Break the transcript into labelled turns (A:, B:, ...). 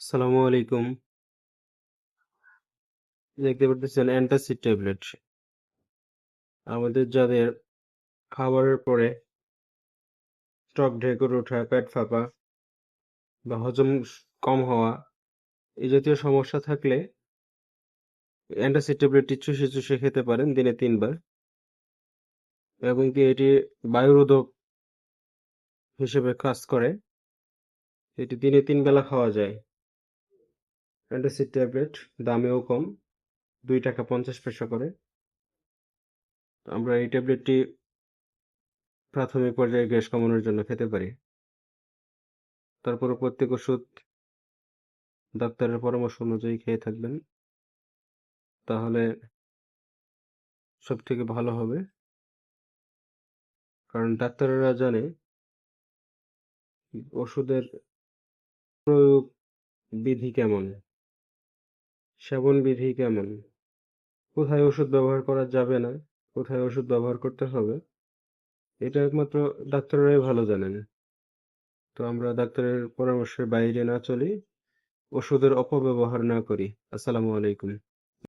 A: আসসালামু আলাইকুম। দেখতে পারতেছেন অ্যান্টাসিড ট্যাবলেট। আমাদের যাদের খাবারের পরে স্টক ঢেকুর ওঠা, পেট ফাঁপা বা হজম কম হওয়া এই জাতীয় সমস্যা থাকলে অ্যান্টাসিড ট্যাবলেটটি চুষে চুষে খেতে পারেন দিনে তিনবার। এবং কি এটি বায়ুরোধক হিসেবে কাজ করে। এটি দিনে তিন বেলা খাওয়া যায়। অ্যান্টাসিড ট্যাবলেট দামেও কম, দুই টাকা পঞ্চাশ পয়সা করে। আমরা এই ট্যাবলেটটি প্রাথমিক পর্যায়ে গ্যাস কমানোর জন্য খেতে পারি। তারপরে প্রত্যেক ওষুধ ডাক্তারের পরামর্শ অনুযায়ী খেয়ে থাকবেন। তাহলে সব থেকে ভালো হবে। কারণ ডাক্তারেরা জানে ওষুধের প্রয়োগ বিধি কেমন। সেবন বিধি কেমন? কোথায় ওষুধ ব্যবহার করা যাবে না? কোথায় ওষুধ ব্যবহার করতে হবে? এটা একমাত্র ডাক্তাররাই ভালো জানেন। তো আমরা ডাক্তারের পরামর্শের বাইরে না চলি, ওষুধের অপব্যবহার না করি। আসসালামু আলাইকুম।